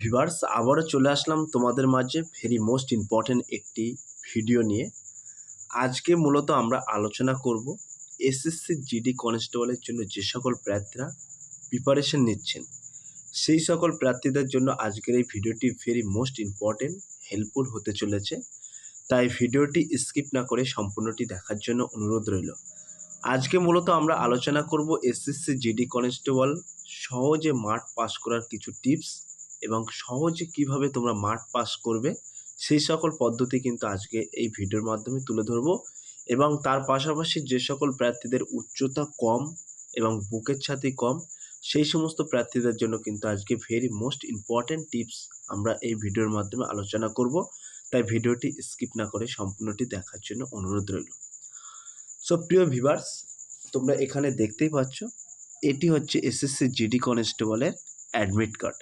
Viewers আবারও চলে আসলাম তোমাদের মাঝে ভেরি মোস্ট ইম্পর্ট্যান্ট একটি ভিডিও নিয়ে। আজকে মূলত আমরা আলোচনা করব এসএসসি জিডি কনস্টেবলের জন্য যে সকল প্রার্থীরা প্রিপারেশন নিচ্ছেন, সেই সকল প্রার্থীদের জন্য আজকের এই ভিডিওটি ভেরি মোস্ট ইম্পর্ট্যান্ট হেল্পফুল হতে চলেছে। তাই ভিডিওটি স্কিপ না করে সম্পূর্ণটি দেখার জন্য অনুরোধ রইল। আজকে মূলত আমরা আলোচনা করব এসএসসি জিডি কনস্টেবল সহজে মাঠ পাস করার কিছু টিপস এবং সহজে কীভাবে তোমরা মাঠ পাস করবে, সেই সকল পদ্ধতি কিন্তু আজকে এই ভিডিওর মাধ্যমে তুলে ধরবো এবং তার পাশাপাশি যে সকল প্রার্থীদের উচ্চতা কম এবং বুকের ছাতি কম, সেই সমস্ত প্রার্থীদের জন্য কিন্তু আজকে ভেরি মোস্ট ইম্পর্ট্যান্ট টিপস আমরা এই ভিডিওর মাধ্যমে আলোচনা করব। তাই ভিডিওটি স্কিপ না করে সম্পূর্ণটি দেখার জন্য অনুরোধ রইল। সো প্রিয় ভিভার্স তোমরা এখানে দেখতেই পাচ্ছ, এটি হচ্ছে এসএসসি জিডি কনস্টেবলের অ্যাডমিট কার্ড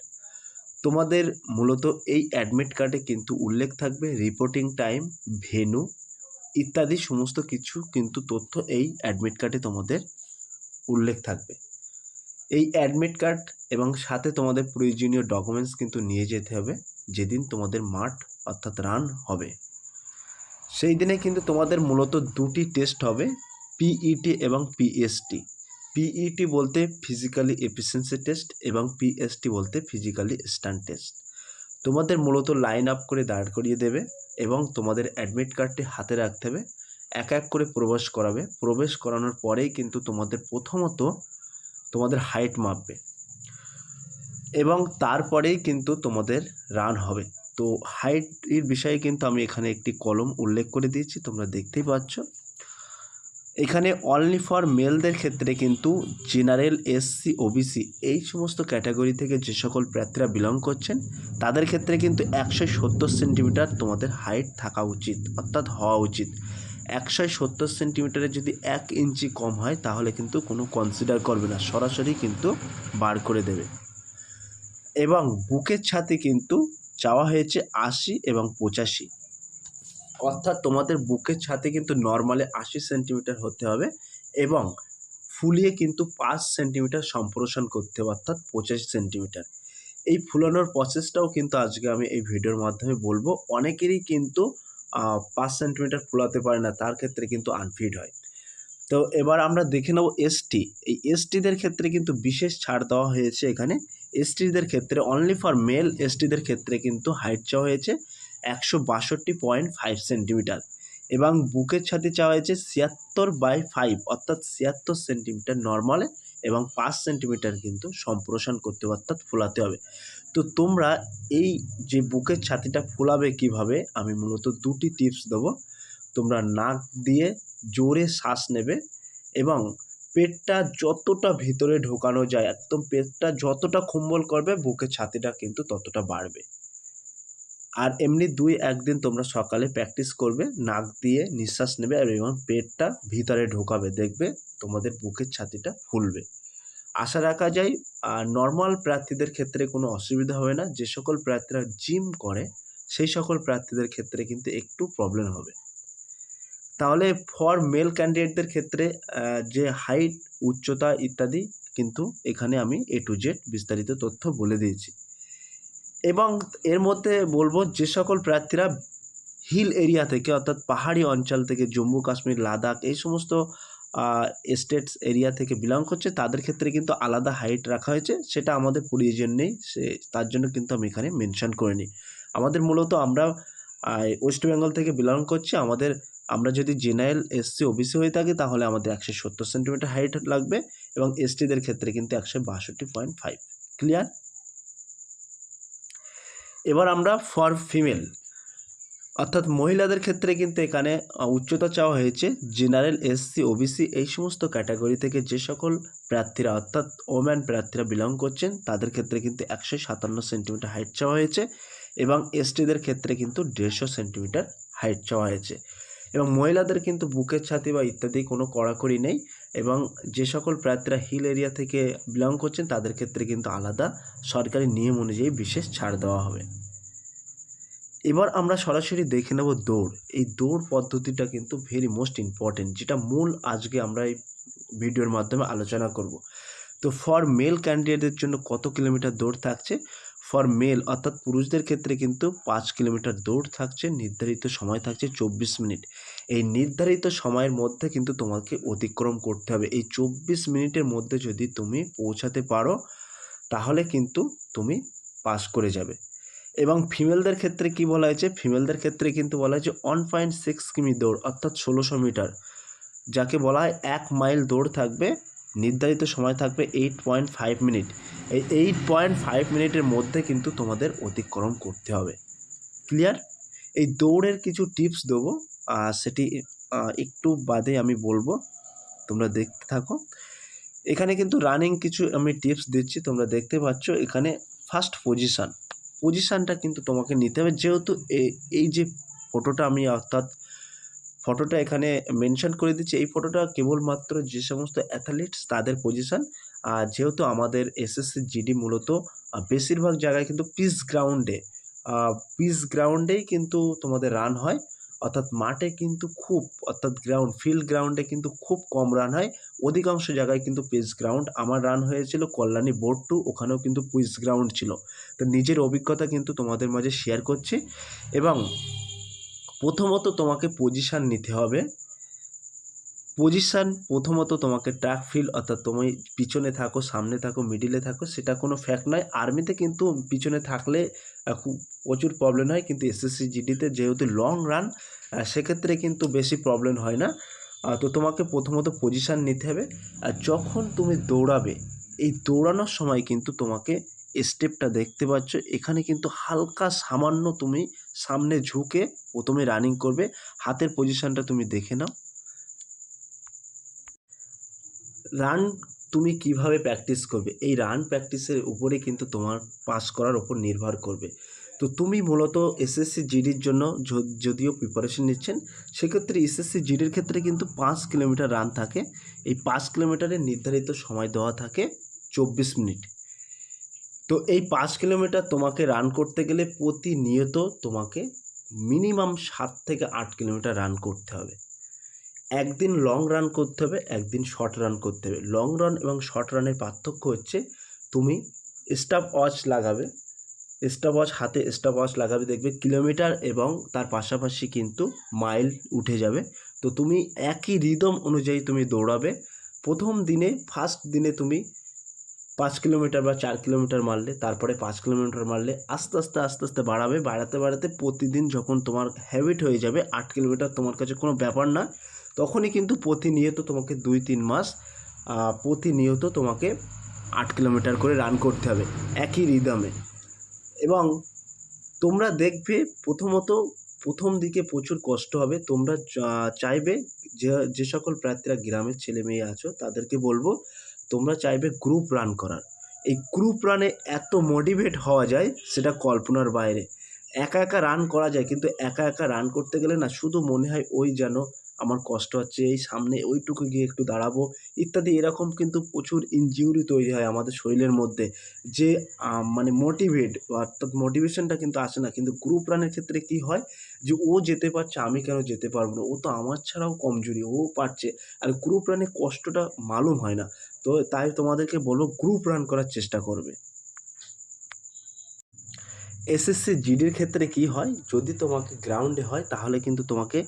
তোমাদের মূলত এই অ্যাডমিট কার্ডে কিন্তু উল্লেখ থাকবে রিপোর্টিং টাইম ভেনু ইত্যাদি সমস্ত কিছু কিন্তু তথ্য এই অ্যাডমিট কার্ডে তোমাদের উল্লেখ থাকবে। এই অ্যাডমিট কার্ড এবং সাথে তোমাদের প্রয়োজনীয় ডকুমেন্টস কিন্তু নিয়ে যেতে হবে যেদিন তোমাদের মাঠ অর্থাৎ রান হবে। সেই দিনে কিন্তু তোমাদের মূলত দুটি টেস্ট হবে পিইটি এবং পিএসটি পিইটি বলতে ফিজিক্যালি এফিসিয়েন্সি টেস্ট এবং পিএসটি বলতে ফিজিক্যালি স্ট্যান্ড টেস্ট তোমাদের মূলত লাইন আপ করে দাঁড় করিয়ে দেবে এবং তোমাদের অ্যাডমিট কার্ডটি হাতে রাখতে হবে। এক এক করে প্রবেশ করাবে। প্রবেশ করানোর পরেই কিন্তু তোমাদের প্রথমত তোমাদের হাইট মাপবে। এবং তারপরেই কিন্তু তোমাদের রান হবে। তো হাইটের বিষয়ে কিন্তু আমি এখানে একটি কলম উল্লেখ করে দিয়েছি, তোমরা দেখতেই পাচ্ছ। এখানে অনলি ফর মেলদের ক্ষেত্রে কিন্তু জেনারেল এসসি ওবিসি এই সমস্ত ক্যাটাগরি থেকে যে সকল প্রার্থীরা বিলং করছেন, তাদের ক্ষেত্রে কিন্তু একশো সত্তর সেন্টিমিটার তোমাদের হাইট থাকা উচিত, অর্থাৎ হওয়া উচিত। একশো সত্তর সেন্টিমিটারে যদি এক ইঞ্চি কম হয়, তাহলে কিন্তু কোনো কনসিডার করবে না, সরাসরি কিন্তু বার করে দেবে। এবং বুকের ছাতে কিন্তু চাওয়া হয়েছে আশি এবং পঁচাশি। অর্থাৎ তোমাদের বুকের ছাতে কিন্তু নর্মালে আশি সেন্টিমিটার হতে হবে এবং ফুলিয়ে কিন্তু পাঁচ সেন্টিমিটার সম্প্রসারণ করতে হবে, অর্থাৎ পঁচাশি সেন্টিমিটার এই ফুলানোর প্রসেসটাও কিন্তু আজকে আমি এই ভিডিওর মাধ্যমে বলব। অনেকেরই কিন্তু পাঁচ সেন্টিমিটার ফুলাতে পারে না, তার ক্ষেত্রে কিন্তু আনফিট হয়। তো এবার আমরা দেখে নেব এসটি এই এসটিদের ক্ষেত্রে কিন্তু বিশেষ ছাড় দেওয়া হয়েছে এখানে। এসটিদের ক্ষেত্রে অনলি ফর মেল এসটিদের ক্ষেত্রে কিন্তু হাইট চাওয়া হয়েছে। একশো বাষট্টি পয়েন্ট ফাইভ সেন্টিমিটার এবং বুকের ছাতি চাওয়া হয়েছে ছিয়াত্তর বাই ফাইভ অর্থাৎ ছিয়াত্তর সেন্টিমিটার নর্মালে এবং পাঁচ সেন্টিমিটার কিন্তু সম্প্রসারণ করতে হবে, অর্থাৎ ফোলাতে হবে। তো তোমরা এই যে বুকের ছাতিটা ফোলাবে কীভাবে, আমি মূলত দুটি টিপস দেবো। তোমরা নাক দিয়ে জোরে শ্বাস নেবে এবং পেটটা যতটা ভিতরে ঢোকানো যায়, একদম পেটটা যতটা খুম্বল করবে, বুকের ছাতিটা কিন্তু ততটা বাড়বে। আর এমনি দুই একদিন তোমরা সকালে প্র্যাকটিস করবে, নাক দিয়ে নিঃশ্বাস নেবে আর এবং পেটটা ভিতরে ঢোকাবে, দেখবে তোমাদের বুকের ছাতিটা ফুলবে। আশা রাখা যায় আর নর্মাল প্রার্থীদের ক্ষেত্রে কোনো অসুবিধা হবে না। যে সকল প্রার্থীরা জিম করে, সেই সকল প্রার্থীদের ক্ষেত্রে কিন্তু একটু প্রবলেম হবে। তাহলে ফর মেল ক্যান্ডিডেটদের ক্ষেত্রে যে হাইট উচ্চতা ইত্যাদি কিন্তু এখানে আমি এ টু জেড বিস্তারিত তথ্য বলে দিয়েছি। এবং এর মধ্যে বলব যে সকল প্রার্থীরা হিল এরিয়া থেকে, অর্থাৎ পাহাড়ি অঞ্চল থেকে, জম্মু, কাশ্মীর, লাদাখ, এই সমস্ত স্টেটস এরিয়া থেকে বিলং করছে, তাদের ক্ষেত্রে কিন্তু আলাদা হাইট রাখা হয়েছে, সেটা আমাদের প্রয়োজন নেই, সে, তার জন্য কিন্তু আমি এখানে মেনশন করে নিই আমাদের মূলত আমরা ওয়েস্ট বেঙ্গল থেকে বিলং করছি, আমাদের, আমরা যদি জেনারেল এসসি ওবিসি হয়ে থাকি, তাহলে আমাদের একশো সত্তর সেন্টিমিটার হাইট লাগবে এবং এসটিদের ক্ষেত্রে কিন্তু একশো বাষট্টি পয়েন্ট ফাইভ ক্লিয়ার এবার আমরা ফর ফিমেল অর্থাৎ মহিলাদের ক্ষেত্রে কিন্তু এখানে উচ্চতা চাওয়া হয়েছে জেনারেল এসসি ওবিসি এই সমস্ত ক্যাটাগরি থেকে যে সকল প্রার্থীরা, অর্থাৎ ওম্যান প্রার্থীরা বিলং করছেন, তাদের ক্ষেত্রে কিন্তু একশো সাতান্ন সেন্টিমিটার হাইট চাওয়া হয়েছে এবং এসটিদের ক্ষেত্রে কিন্তু দেড়শো সেন্টিমিটার হাইট চাওয়া হয়েছে এবং মহিলাদের কিন্তু বুকের ছাতি বা ইত্যাদি কোনো কড়াকড়ি নেই। এবং যে সকল প্রার্থীরা হিল এরিয়া থেকে বিলং করছেন, তাদের ক্ষেত্রে কিন্তু আলাদা সরকারি নিয়ম অনুযায়ী বিশেষ ছাড় দেওয়া হবে। এবার আমরা সরাসরি দেখে নেব দৌড়। এই দৌড় পদ্ধতিটা কিন্তু ভেরি মোস্ট ইম্পর্টেন্ট যেটা মূল আজকে আমরা এই ভিডিওর মাধ্যমে আলোচনা করব। তো ফর মেল ক্যান্ডিডেটদের জন্য কত কিলোমিটার দৌড় থাকছে? ফর মেল অর্থাৎ পুরুষদের ক্ষেত্রে কিন্তু পাঁচ কিলোমিটার দৌড় থাকছে, নির্ধারিত সময় থাকছে চব্বিশ মিনিট। এই নির্ধারিত সময়ের মধ্যে কিন্তু তোমাকে অতিক্রম করতে হবে। এই চব্বিশ মিনিটের মধ্যে যদি তুমি পৌঁছাতে পারো, তাহলে কিন্তু তুমি পাস করে যাবে। এবং ফিমেলদের ক্ষেত্রে কি বলা হয়েছে? ফিমেলদের ক্ষেত্রে কিন্তু বলা হয়েছে ওয়ান পয়েন্ট সিক্স কিমি দৌড়, অর্থাৎ ষোলোশো মিটার, যাকে বলা হয় এক মাইল দৌড় থাকবে। নির্ধারিত সময় থাকবে এইট পয়েন্ট ফাইভ মিনিট এই এইট পয়েন্ট ফাইভ মিনিটের মধ্যে কিন্তু তোমাদের অতিক্রম করতে হবে। ক্লিয়ার এই দৌড়ের কিছু টিপস দেবো সেটি একটু বাদে আমি বলব, তোমরা দেখতে থাকো। এখানে কিন্তু রানিং কিছু আমি টিপস দিচ্ছি, তোমরা দেখতে পাচ্ছ এখানে ফার্স্ট পজিশান পজিশানটা কিন্তু তোমাকে নিতে হবে, যেহেতু এই যে ফটোটা আমি অর্থাৎ ফটোটা এখানে মেনশন করে দিচ্ছি। এই ফটোটা কেবলমাত্র যে সমস্ত অ্যাথলিটস তাদের পজিশন আর যেহেতু আমাদের এসএসসি জিডি মূলত বেশিরভাগ জায়গায় কিন্তু পিস গ্রাউন্ডে পিস গ্রাউন্ডেই কিন্তু তোমাদের রান হয়। অর্থাৎ মাঠে কিন্তু খুব, অর্থাৎ গ্রাউন্ড ফিল্ড গ্রাউন্ডে কিন্তু খুব কম রান হয়। অধিকাংশ জায়গায় কিন্তু পিস গ্রাউন্ড আমার রান হয়েছিল, কল্যাণী বোর্ড টু ওখানেও কিন্তু পিস গ্রাউন্ড ছিল। তো নিজের অভিজ্ঞতা কিন্তু তোমাদের মাঝে শেয়ার করছি। এবং প্রথমত তোমাকে পজিশান নিতে হবে। পজিশান প্রথমত তোমাকে ট্র্যাক ফিল্ড অর্থাৎ তুমি পিছনে থাকো, সামনে থাকো মিডিলে থাকো, সেটা কোনো ফ্যাক্ট নয়। আর্মিতে কিন্তু পিছনে থাকলে খুব প্রচুর প্রবলেম হয়। কিন্তু এসএসসি জিডিতে যেহেতু লং রান সেক্ষেত্রে কিন্তু বেশি প্রবলেম হয় না। তো তোমাকে প্রথমত পজিশান নিতে হবে। আর যখন তুমি দৌড়াবে, এই দৌড়ানোর সময় কিন্তু তোমাকে স্টেপটা দেখতে পাচ্ছ, এখানে কিন্তু হালকা সামান্য তুমি সামনে ঝুঁকে প্রথমে রানিং করবে। হাতের পজিশনটা তুমি দেখে নাও। রান তুমি কীভাবে প্র্যাকটিস করবে? এই রান প্র্যাকটিসের উপরে কিন্তু তোমার পাস করার উপর নির্ভর করবে। তো তুমি মূলত এসএসসি জিডির জন্য যদিও প্রিপারেশন নিচ্ছেন, সেক্ষেত্রে এসএসসি জিডির ক্ষেত্রে কিন্তু পাঁচ কিলোমিটার রান থাকে। এই পাঁচ কিলোমিটারের নির্ধারিত সময় দেওয়া থাকে চব্বিশ মিনিট। তো এই পাঁচ কিলোমিটার তোমাকে রান করতে গেলে প্রতিনিয়ত তোমাকে মিনিমাম সাত থেকে আট কিলোমিটার রান করতে হবে। একদিন লং রান করতে হবে, একদিন শর্ট রান করতে হবে। লং রান এবং শর্ট রানের পার্থক্য হচ্ছে তুমি স্টপ ওয়াচ লাগাবে স্টপ ওয়াচ হাতে স্টপ ওয়াচ লাগাবে, দেখবে কিলোমিটার এবং তার পাশাপাশি কিন্তু মাইল উঠে যাবে। তো তুমি একই রিদম অনুযায়ী তুমি দৌড়াবে। প্রথম দিনে ফার্স্ট দিনে তুমি পাঁচ কিলোমিটার বা চার কিলোমিটার মারলে, তারপরে পাঁচ কিলোমিটার মারলে আস্তে আস্তে আস্তে আস্তে বাড়াবে, বাড়াতে বাড়াতে প্রতিদিন যখন তোমার হ্যাবিট হয়ে যাবে, আট কিলোমিটার তোমার কাছে কোনো ব্যাপার না, তখনই কিন্তু প্রতিনিয়ত তোমাকে দুই, তিন মাস প্রতিনিয়ত তোমাকে আট কিলোমিটার করে রান করতে হবে একই রিদমে এবং তোমরা দেখবে প্রথমত প্রথম দিকে প্রচুর কষ্ট হবে, তোমরা চাইবে যে যে সকল প্রার্থীরা গ্রামের ছেলে মেয়ে আছো, তাদেরকে বলব তোমরা চাইবে গ্রুপ রান করার। এই গ্রুপ রানে এত মোটিভেট হওয়া যায়, সেটা কল্পনার বাইরে। একা একা রান করা যায়, কিন্তু একা একা রান করতে গেলে না, শুধু মনে হয় ওই যেন আমার কষ্ট হচ্ছে, এই সামনে ওইটুকু গিয়ে একটু দাঁড়াবো, ইত্যাদি। এরকম কিন্তু প্রচুর ইনজিউরি তৈরি হয় আমাদের শরীরের মধ্যে। যে মানে মোটিভেট অর্থাৎ মোটিভেশনটা কিন্তু আসে না। কিন্তু গ্রুপ রানের ক্ষেত্রে কি হয়? যে, ও যেতে পারছে, আমি কেন যেতে পারব না? ও তো আমার ছাড়াও কমজোরি, ও পারছে। আর গ্রুপ রানে কষ্টটা মালুম হয় না। তো তাই তোমাদেরকে বলব গ্রুপ রান করার চেষ্টা করবে। এসএসসি জিডির ক্ষেত্রে কি হয়? যদি তোমাকে গ্রাউন্ডে হয়, তাহলে কিন্তু তোমাকে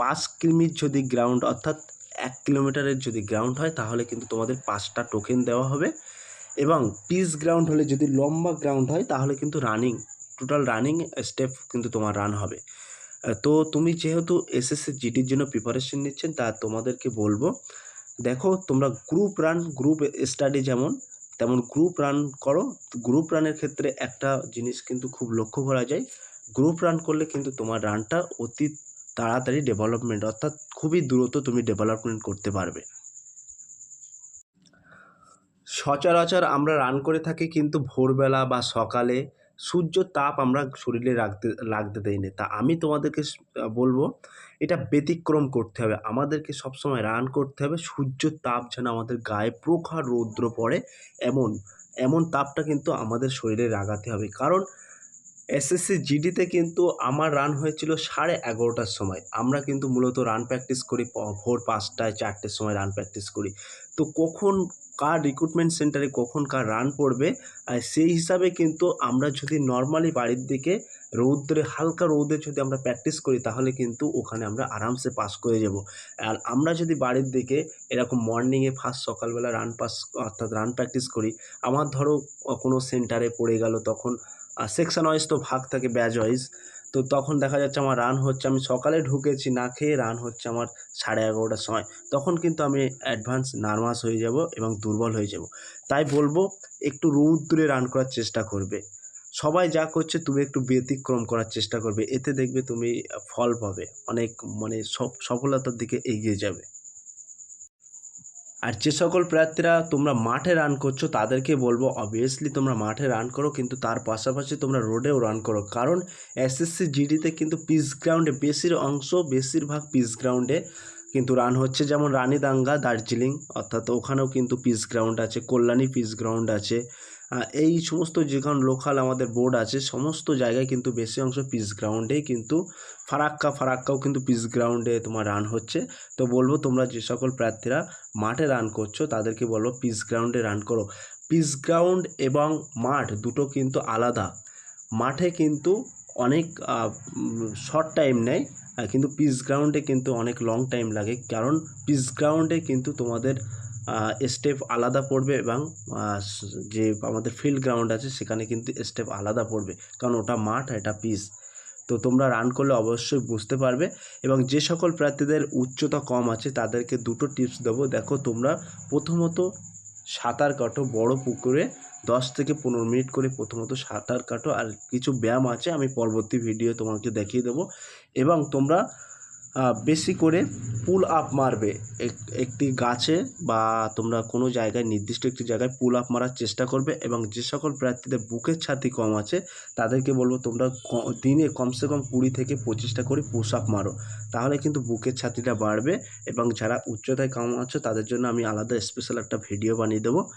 পাঁচ কিমির যদি গ্রাউন্ড অর্থাৎ এক কিলোমিটারের যদি গ্রাউন্ড হয়, তাহলে কিন্তু তোমাদের পাঁচটা টোকেন দেওয়া হবে। এবং পিস গ্রাউন্ড হলে যদি লম্বা গ্রাউন্ড হয়, তাহলে কিন্তু রানিং টোটাল রানিং স্টেপ কিন্তু তোমার রান হবে। তো তুমি যেহেতু এসএসসি জিডির জন্য প্রিপারেশন নিচ্ছেন, তা তোমাদেরকে বলব দেখো তোমরা গ্রুপ রান গ্রুপ স্টাডি যেমন, তেমন গ্রুপ রান করো। গ্রুপ রানের ক্ষেত্রে একটা জিনিস কিন্তু খুব লক্ষ্য করা যায়। গ্রুপ রান করলে কিন্তু তোমার রানটা অতি তাড়াতাড়ি ডেভেলপমেন্ট অর্থাৎ খুবই দ্রুত তুমি ডেভেলপমেন্ট করতে পারবে। সচরাচর আমরা রান করে থাকি কিন্তু ভোরবেলা বা সকালে সূর্য তাপ আমরা শরীরে রাখতে লাগতে দেই না। তা আমি তোমাদেরকে বলব, এটা ব্যতিক্রম করতে হবে। আমাদেরকে সবসময় রান করতে হবে। সূর্য তাপ যেন আমাদের গায়ে প্রখর রৌদ্র পড়ে, এমন এমন তাপটা কিন্তু আমাদের শরীরে লাগাতে হবে। কারণ এসএসসি জিডিতে কিন্তু আমার রান হয়েছিল সাড়ে এগারোটার সময়। আমরা কিন্তু মূলত রান প্র্যাকটিস করি ভোর পাঁচটায়, চারটের সময় রান প্র্যাকটিস করি। তো কখন কার রিক্রুটমেন্ট সেন্টারে কখন কার রান পড়বে, আর সেই হিসাবে কিন্তু আমরা যদি নর্মালি বাড়ির দিকে রৌদ্রে, হালকা রৌদে যদি আমরা প্র্যাকটিস করি, তাহলে কিন্তু ওখানে আমরা আরামসে পাস করে যাব। আর আমরা যদি বাড়ির দিকে এরকম মর্নিংয়ে ফার্স্ট সকালবেলা রান পাস অর্থাৎ রান প্র্যাকটিস করি, আমার ধরো কোনো সেন্টারে পড়ে গেল, তখন সেকশন ওয়াইজ তো ভাগ থাকে ব্যাচ ওয়াইজ তো তখন দেখা যাচ্ছে আমার রান হচ্ছে, আমি সকালে ঢুকেছি, না খেয়ে রান হচ্ছে আমার সাড়ে এগারোটার সময়। তখন কিন্তু আমি অ্যাডভান্স নার্ভাস হয়ে যাব এবং দুর্বল হয়ে যাব। তাই বলব, একটু রৌদ্রে রান করার চেষ্টা করবে। সবাই যা করছে, তুমি একটু ব্যতিক্রম করার চেষ্টা করবে। এতে দেখবে তুমি ফল পাবে। অনেক মানে সফলতার দিকে এগিয়ে যাবে। আর যে সকল প্রার্থীরা তোমরা মাঠে রান করছ, তাদেরকে বলব অবভিয়াসলি তোমরা মাঠে রান করো, কিন্তু তার পাশাপাশি তোমরা রোডেও রান করো। কারণ এসএসসি জিডিতে কিন্তু পিচ গ্রাউন্ডে বেশির অংশ, বেশিরভাগ পিচ গ্রাউন্ডে কিন্তু রান হচ্ছে। যেমন রানীদাঙ্গা, দার্জিলিং, অর্থাৎ ওখানেও কিন্তু পিচ গ্রাউন্ড আছে, কল্যাণী পিচ গ্রাউন্ড আছে। এই সমস্ত যেখানে লোকাল আমাদের বোর্ড আছে, সমস্ত জায়গায় কিন্তু বেশি অংশ পিচ গ্রাউন্ডেই কিন্তু ফারাক্কা, ফারাক্কাও কিন্তু পিচ গ্রাউন্ডে তোমার রান হচ্ছে। তো বলব তোমরা যে সকল প্রার্থীরা মাঠে রান করছ, তাদেরকে বলব পিচ গ্রাউন্ডে রান করো। পিচ গ্রাউন্ড এবং মাঠ দুটো কিন্তু আলাদা। মাঠে কিন্তু অনেক শর্ট টাইম নেয় কিন্তু পিচ গ্রাউন্ডে কিন্তু অনেক লং টাইম লাগে। কারণ পিচ গ্রাউন্ডে কিন্তু তোমাদের স্টেপ আলাদা পড়বে এবং যে আমাদের ফিল্ড গ্রাউন্ড আছে সেখানে কিন্তু স্টেপ আলাদা পড়বে। কারণ ওটা মাঠ, এটা পিস তো তোমরা রান করলে অবশ্যই বুঝতে পারবে এবং যে সকল প্রার্থীদের উচ্চতা কম আছে তাদেরকে দুটো টিপস দেবো। দেখো, তোমরা প্রথমত সাঁতার কাটো বড় পুকুরে, দশ থেকে পনেরো মিনিট করে প্রথমত সাঁতার কাটো। আর কিছু ব্যায়াম আছে, আমি পরবর্তী ভিডিও তোমাকে দেখিয়ে দেবো। এবং তোমরা বেশি করে পুল আপ মারবে। এক- একটি গাছে বা তোমরা কোনো জায়গায়, নির্দিষ্ট একটি জায়গায় পুল আপ মারার চেষ্টা করবে এবং যে সকল প্রার্থীদের বুকের ছাতি কম আছে, তাদেরকে বলব তোমরা দিনে কমসে কম কুড়ি থেকে পঁচিশটা করে পুশ আপ মারো। তাহলে কিন্তু বুকের ছাতিটা বাড়বে এবং যারা উচ্চতায় কম আছে, তাদের জন্য আমি আলাদা স্পেশাল একটা ভিডিও বানিয়ে দেবো।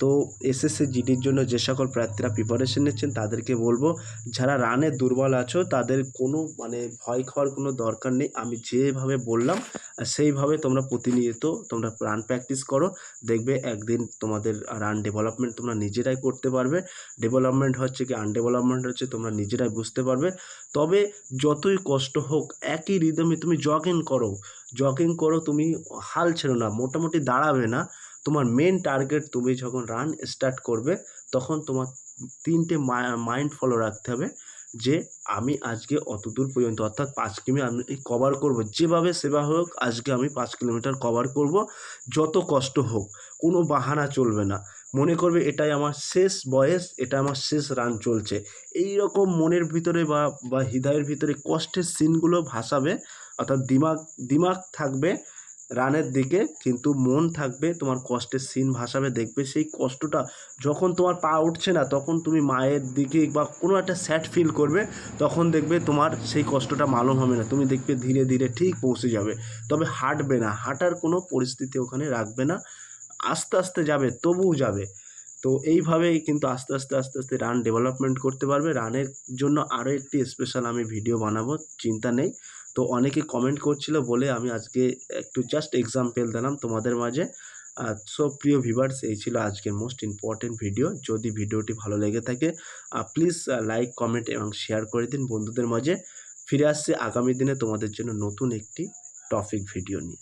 তো এসএসসি জিডির জন্য যে সকল প্রার্থীরা প্রিপারেশন নিচ্ছেন, তাদেরকে বলব, যারা রানে দুর্বল আছো, তাদের কোনো মানে ভয় খাওয়ার কোনো দরকার নেই। আমি যেভাবে বললাম, সেইভাবে তোমরা প্রতিনিয়ত তোমরা রান প্র্যাকটিস করো। দেখবে একদিন তোমাদের রান ডেভেলপমেন্ট তোমরা নিজেরাই করতে পারবে। ডেভেলপমেন্ট হচ্ছে কি আনডেভেলপমেন্ট হচ্ছে তোমরা নিজেরাই বুঝতে পারবে। তবে যতই কষ্ট হোক, একই রিদমে তুমি জগিং করো। জগিং করো, তুমি হাল ছেড়ো না, মোটামুটি দাঁড়াবে না। তোমার মেন টার্গেট তুমি যখন রান স্টার্ট করবে, তখন তোমার তিনটে মাইন্ড ফলো রাখতে হবে যে আমি আজকে অত দূর পর্যন্ত, অর্থাৎ পাঁচ কিমি আমি কভার করব। যেভাবে সেবা হোক, আজকে আমি পাঁচ কিলোমিটার কভার করব, যত কষ্ট হোক, কোনো বাহানা চলবে না। মনে করবে এটাই আমার শেষ বয়স, এটা আমার শেষ রান চলছে। এই রকম মনের ভিতরে বা বা হৃদয়ের ভিতরে কষ্টের সিনগুলো ভাসাবে, অর্থাৎ দিমাগ দিমাগ থাকবে রানের দিকে, কিন্তু মন থাকবে তোমার কষ্টের সিন ভাসাবে, দেখবে সেই কষ্টটা যখন তোমার পা উঠছে না, তখন তুমি মায়ের দিকে বা কোনো একটা স্যাড ফিল করবে, তখন দেখবে তোমার সেই কষ্টটা মালুম হবে না। তুমি দেখবে ধীরে ধীরে ঠিক পৌঁছে যাবে। তবে হাঁটবে না। হাঁটার কোনো পরিস্থিতি ওখানে রাখবে না। আস্তে আস্তে যাবে, তবুও যাবে। তো এইভাবেই কিন্তু আস্তে আস্তে আস্তে আস্তে রান ডেভেলপমেন্ট করতে পারবে। রানের জন্য আরও একটি স্পেশাল আমি ভিডিও বানাবো, চিন্তা নেই। তো অনেকে কমেন্ট করছিল বলে আমি আজকে একটু জাস্ট এক্সাম্পল দিলাম তোমাদের মাঝে। সো প্রিয় ভিভার্স এই ছিল আজকের মোস্ট ইম্পর্টেন্ট ভিডিও যদি ভিডিওটি ভালো লেগে থাকে প্লিজ লাইক কমেন্ট এবং শেয়ার করে দিন বন্ধুদের মাঝে। ফিরে আসছে আগামী দিনে তোমাদের জন্য নতুন একটি টপিক ভিডিও নিয়ে।